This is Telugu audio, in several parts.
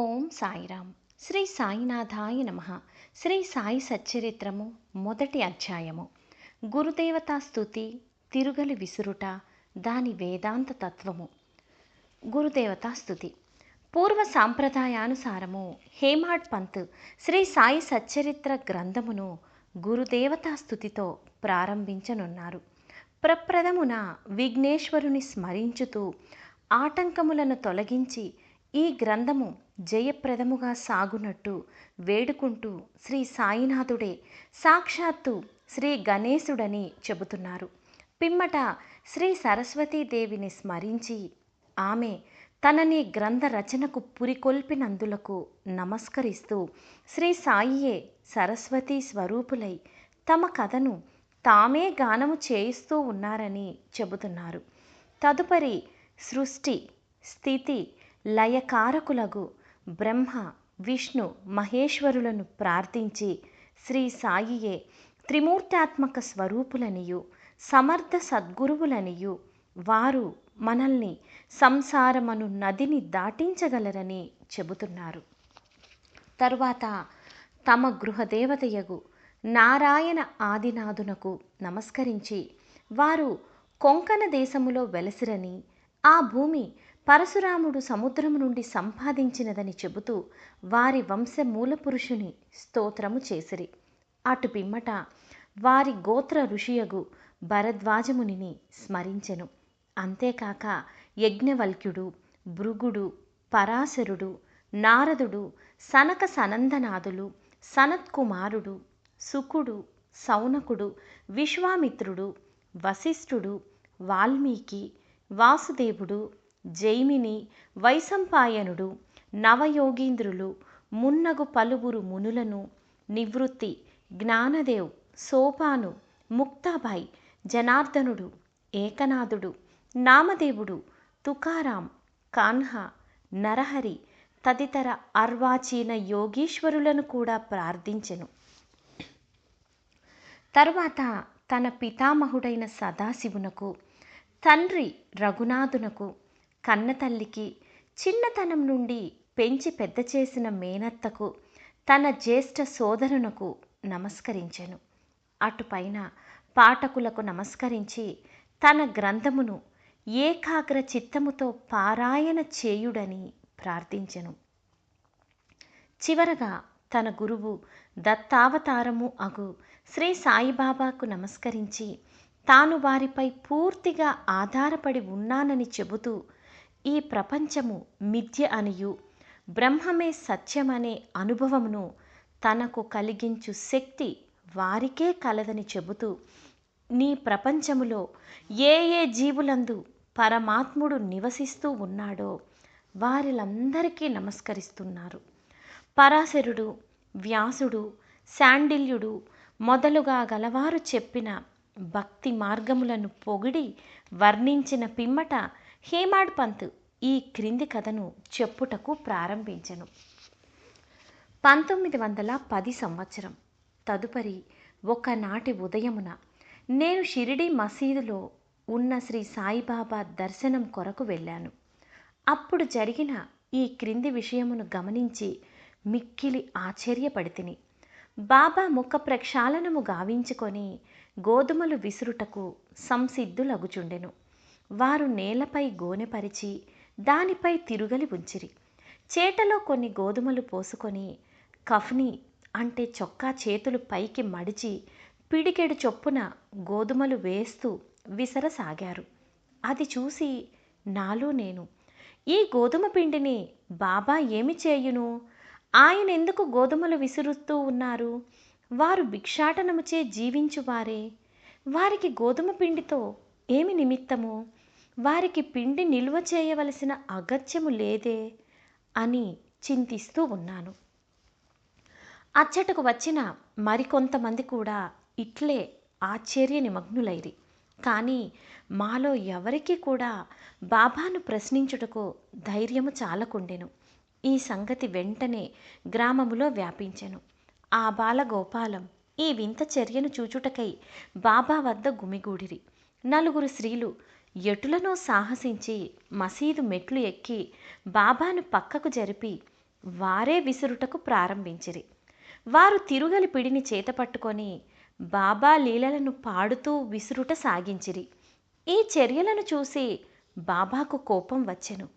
ఓం సాయిరామ్. శ్రీ సాయినాథాయ నమ. శ్రీ సాయి సచ్చరిత్రము మొదటి అధ్యాయము. గురుదేవతా స్థుతి తిరుగలి విసురుట దాని వేదాంత తత్వము. గురుదేవతా స్థుతి పూర్వ సాంప్రదాయానుసారము హేమాడ్ పంత్ శ్రీ సాయి సచ్చరిత్ర గ్రంథమును గురుదేవతా స్థుతితో ప్రారంభించనున్నారు. ప్రప్రథమున విఘ్నేశ్వరుని స్మరించుతూ ఆటంకములను తొలగించి ఈ గ్రంథము జయప్రదముగా సాగునట్టు వేడుకుంటూ శ్రీ సాయినాథుడే సాక్షాత్తు శ్రీ గణేశుడని చెబుతున్నారు. పిమ్మట శ్రీ సరస్వతీదేవిని స్మరించి ఆమె తనని గ్రంథ రచనకు పురికొల్పినందులకు నమస్కరిస్తూ శ్రీ సాయియే సరస్వతీ స్వరూపులై తమ కథను తామే గానము చేయిస్తూ ఉన్నారని చెబుతున్నారు. తదుపరి సృష్టి స్థితి లయకారకులగు బ్రహ్మ విష్ణు మహేశ్వరులను ప్రార్థించి శ్రీ సాయియే త్రిమూర్తాత్మక స్వరూపులనియు సమర్థ సద్గురువులనియు వారు మనల్ని సంసారమను నదిని దాటించగలరని చెబుతున్నారు. తరువాత తమ గృహదేవతయగు నారాయణ ఆదినాథునకు నమస్కరించి వారు కొంకణ దేశములో వెలసిరని ఆ భూమి పరశురాముడు సముద్రము నుండి సంపాదించినదని చెబుతూ వారి వంశ మూలపురుషుని స్తోత్రము చేసిరి. అటు పిమ్మట వారి గోత్ర ఋషియగు భరద్వాజమునిని స్మరించెను. అంతేకాక యజ్ఞవల్క్యుడు భృగుడు పరాశరుడు నారదుడు సనక సనందనాథులు సనత్కుమారుడు సుకుడు సౌనకుడు విశ్వామిత్రుడు వశిష్ఠుడు వాల్మీకి వాసుదేవుడు జైమిని వైశంపాయనుడు నవయోగీంద్రులు మున్నగు పలువురు మునులను నివృత్తి జ్ఞానదేవ్ సోపాను ముక్తాబాయ్ జనార్దనుడు ఏకనాథుడు నామదేవుడు తుకారాం కాన్హా నరహరి తదితర అర్వాచీన యోగీశ్వరులను కూడా ప్రార్థించెను. తరువాత తన పితామహుడైన సదాశివునకు తండ్రి రఘునాథునకు కన్నతల్లికి చిన్నతనం నుండి పెంచి పెద్ద చేసిన మేనత్తకు తన జ్యేష్ఠ సోదరునకు నమస్కరించెను. అటుపైన పాఠకులకు నమస్కరించి తన గ్రంథమును ఏకాగ్ర చిత్తముతో పారాయణ చేయుడని ప్రార్థించెను. చివరగా తన గురువు దత్తావతారము అగు శ్రీ సాయిబాబాకు నమస్కరించి తాను వారిపై పూర్తిగా ఆధారపడి ఉన్నానని చెబుతూ ఈ ప్రపంచము మిథ్య అనియు. బ్రహ్మమే సత్యమనే అనుభవమును తనకు కలిగించు శక్తి వారికే కలదని చెబుతూ నీ ప్రపంచములో ఏ ఏ జీవులందు పరమాత్ముడు నివసిస్తూ ఉన్నాడో వారిలందరికీ నమస్కరిస్తున్నారు. పరాశరుడు వ్యాసుడు శాండిల్యుడు మొదలుగా గలవారు చెప్పిన భక్తి మార్గములను పొగిడి వర్ణించిన పిమ్మట హేమాడ్ పంత్ ఈ క్రింది కథను చెప్పుటకు ప్రారంభించెను. పంతొమ్మిది వందల పది సంవత్సరం. తదుపరి ఒకనాటి ఉదయమున నేను షిరిడి మసీదులో ఉన్న శ్రీ సాయిబాబా దర్శనం కొరకు వెళ్ళాను. అప్పుడు జరిగిన ఈ క్రింది విషయమును గమనించి మిక్కిలి ఆశ్చర్యపడితిని. బాబా ముఖ ప్రక్షాళనము గావించుకొని గోధుమలు విసురుటకు సంసిద్ధులగుచుండెను. వారు నేలపై గోనెపరిచి దానిపై తిరుగలి ఉంచిరి. చేటలో కొన్ని గోధుమలు పోసుకొని కఫ్ని అంటే చొక్కా చేతులు పైకి మడిచి పిడికెడు చొప్పున గోధుమలు వేస్తూ విసరసాగారు. అది చూసి నాలో నేను. ఈ గోధుమ పిండిని బాబా ఏమి చేయును? ఆయన ఎందుకు గోధుమలు విసురుస్తూ ఉన్నారు? వారు భిక్షాటనముచే జీవించువారే. వారికి గోధుమ పిండితో ఏమి నిమిత్తము? వారికి పిండి నిల్వ చేయవలసిన అగత్యము లేదే అని చింతిస్తూ ఉన్నాను. అచ్చటకు వచ్చిన మరికొంతమంది కూడా ఇట్లే ఆశ్చర్య నిమగ్నులైరి కానీ మాలో ఎవరికి కూడా బాబాను ప్రశ్నించుటకు ధైర్యము చాలకుండెను. ఈ సంగతి వెంటనే గ్రామములో వ్యాపించెను. ఆ బాల గోపాలం ఈ వింత చర్యను చూచుటకై బాబా వద్ద గుమిగూడిరి. నలుగురు స్త్రీలు ఎటులనో సాహసించి మసీదు మెట్లు ఎక్కి బాబాను పక్కకు జరిపి వారే విసురుటకు ప్రారంభించిరి. వారు తిరుగలి పిడిని చేతపట్టుకొని బాబా లీలలను పాడుతూ విసురుట సాగించిరి. ఈ చర్యలను చూసి బాబాకు కోపం వచ్చెను.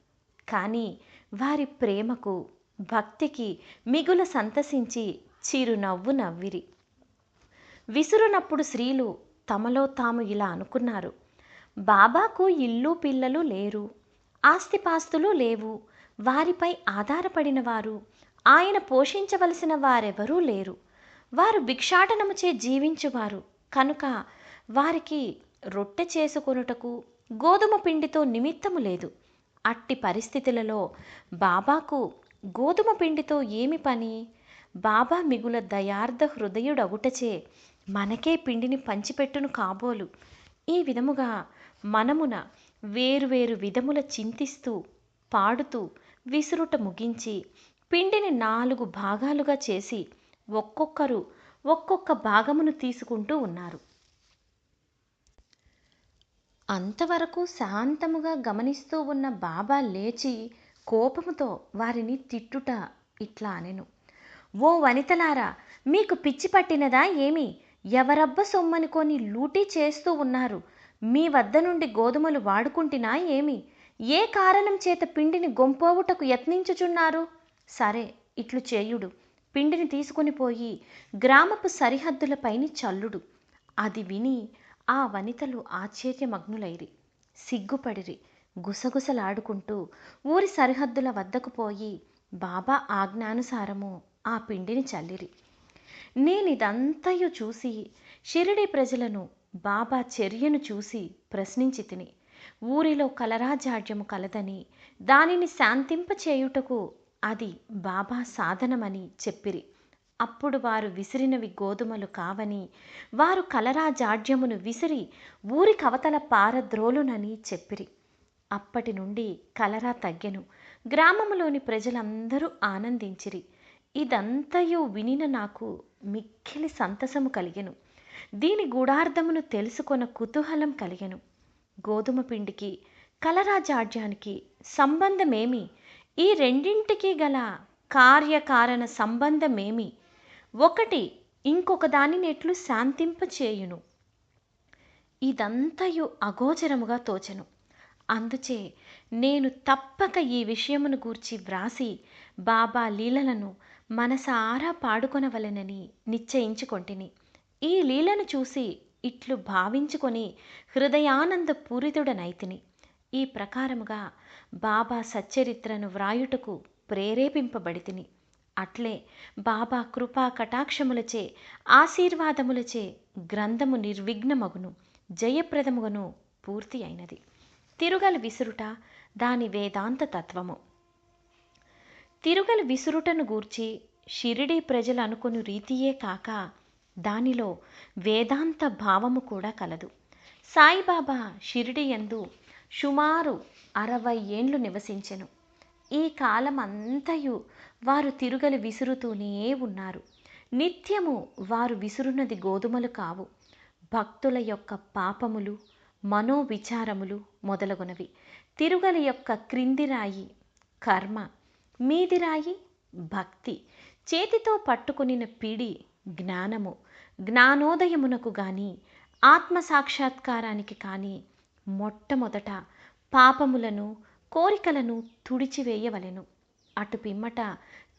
కానీ వారి ప్రేమకు భక్తికి మిగుల సంతసించి చిరునవ్వు నవ్విరి. విసురునప్పుడు స్త్రీలు తమలో తాము ఇలా అనుకున్నారు. బాబాకు ఇల్లు పిల్లలు లేరు. ఆస్తిపాస్తులు లేవు. వారిపై ఆధారపడిన వారు. ఆయన పోషించవలసిన వారెవరూ లేరు. వారు భిక్షాటనముచే జీవించువారు. కనుక వారికి రొట్టె చేసుకొనుటకు గోధుమ పిండితో నిమిత్తము లేదు. అట్టి పరిస్థితులలో బాబాకు గోధుమ పిండితో ఏమి పని? బాబా మిగుల దయార్థ హృదయుడగుటచే మనకే పిండిని పంచిపెట్టును కాబోలు. ఈ విధముగా మనమున వేరువేరు విధముల చింతిస్తూ పాడుతూ విసురుట ముగించి పిండిని నాలుగు భాగాలుగా చేసి ఒక్కొక్కరు ఒక్కొక్క భాగమును తీసుకుంటూ ఉన్నారు. అంతవరకు శాంతముగా గమనిస్తూ ఉన్న బాబా లేచి కోపముతో వారిని తిట్టుట ఇట్లా అనెను. ఓ వనితలారా మీకు పిచ్చి పట్టినదా ఏమి? ఎవరబ్బ సొమ్మనుకొని లూటీ చేస్తూ ఉన్నారు? మీ వద్ద నుండి గోధుమలు వాడుకుంటున్నా ఏమి? ఏ కారణం చేత పిండిని గొంపోవుటకు యత్నించుచున్నారు? సరే ఇట్లు చేయుడు. పిండిని తీసుకుని పోయి గ్రామపు సరిహద్దులపైని చల్లుడు. అది విని ఆ వనితలు ఆశ్చర్యమగ్నులైరి. సిగ్గుపడిరి. గుసగుసలాడుకుంటూ ఊరి సరిహద్దుల వద్దకు పోయి బాబా ఆజ్ఞానుసారము ఆ పిండిని చల్లిరి. నేనిదంతయు చూసి షిరిడి ప్రజలను బాబా చర్యను చూసి ప్రశ్నించి తిని ఊరిలో కలరాజాడ్యము కలదని దానిని శాంతింపచేయుటకు అది బాబా సాధనమని చెప్పిరి. అప్పుడు వారు విసిరినవి గోధుమలు కావని వారు కలరా జాడ్యమును విసిరి ఊరి కవతల పారద్రోలునని చెప్పిరి. అప్పటి నుండి కలరా తగ్గెను. గ్రామములోని ప్రజలందరూ ఆనందించిరి. ఇదంతయు వినిన నాకు మిక్కిలి సంతసము కలిగెను. దీని గూఢార్థమును తెలుసుకొన కుతూహలం కలిగెను. గోధుమ పిండికి కలరాజాడ్యానికి సంబంధమేమి? ఈ రెండింటికి గల కార్యకారణ సంబంధమేమి? ఒకటి ఇంకొక దానిని ఎట్లు శాంతింపచేయును. ఇదంతయు అగోచరముగా తోచెను. అందుచే నేను తప్పక ఈ విషయమును గూర్చి వ్రాసి బాబా లీలలను మనసారా పాడుకొనవలెనని నిశ్చయించుకొంటిని. ఈ లీలను చూసి ఇట్లు భావించుకొని హృదయానంద పూరితుడనైతిని ఈ ప్రకారముగా బాబా సచ్చరిత్రను వ్రాయుటకు ప్రేరేపింపబడితిని. అట్లే బాబా కృపా కటాక్షములచే ఆశీర్వాదములచే గ్రంథము నిర్విఘ్నమగును జయప్రదముగను పూర్తి అయినది. తిరుగల విసురుట దాని వేదాంత తత్వము తిరుగల విసురుటను గూర్చి షిరిడీ ప్రజలు అనుకుని రీతియే కాక దానిలో వేదాంత భావము కూడా కలదు. సాయిబాబా షిరిడి యందు సుమారు అరవై ఏండ్లు నివసించెను. ఈ కాలం అంతయు వారు తిరుగలి విసురుతూనే ఉన్నారు. నిత్యము వారు విసురున్నది గోధుమలు కావు. భక్తుల యొక్క పాపములు మనోవిచారములు మొదలగునవి. తిరుగలి యొక్క క్రిందిరాయి కర్మ. మీదిరాయి భక్తి. చేతితో పట్టుకునిన పిడి జ్ఞానము. జ్ఞానోదయమునకు గాని ఆత్మ సాక్షాత్కారానికి కానీ మొట్టమొదట పాపములను కోరికలను తుడిచివేయవలెను. అటు పిమ్మట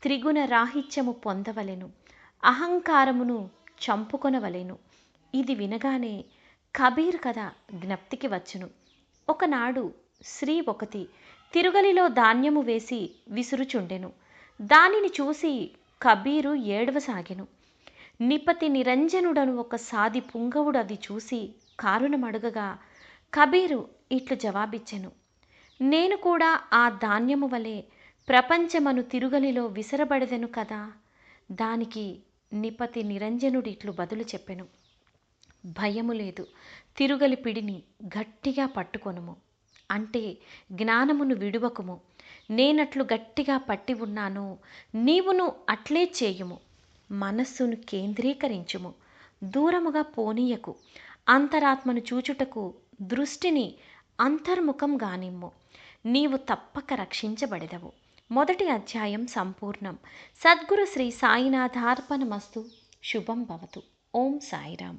త్రిగుణ రాహిత్యము పొందవలెను. అహంకారమును చంపుకొనవలెను. ఇది వినగానే కబీర్ కథ జ్ఞప్తికి వచ్చును. ఒకనాడు స్త్రీ ఒకటి తిరుగలిలో ధాన్యము వేసి విసురుచుండెను. దానిని చూసి కబీరు ఏడవసాగెను. నిపతి నిరంజనుడను ఒక సాది పుంగవుడు అది చూసి కారుణమడుగగా కబీరు ఇట్లు జవాబిచ్చెను. నేను కూడా ఆ ధాన్యము వలె ప్రపంచమను తిరుగలిలో విసరబడదెను కదా. దానికి నిపతి నిరంజనుడు ఇట్లు బదులు చెప్పెను. భయము లేదు. తిరుగలి పిడిని గట్టిగా పట్టుకొనుము. అంటే జ్ఞానమును విడువకుము. నేనట్లు గట్టిగా పట్టి ఉన్నాను. నీవును అట్లే చేయుము. మనస్సును కేంద్రీకరించుము. దూరముగా పోనీయకు. అంతరాత్మను చూచుటకు దృష్టిని అంతర్ముఖం గానిమ్ము. నీవు తప్పక రక్షించబడదవు. మొదటి అధ్యాయం సంపూర్ణం. సద్గురు శ్రీ సాయినాథార్పణమస్తు. శుభం భవతు. ఓం సాయిరామ్.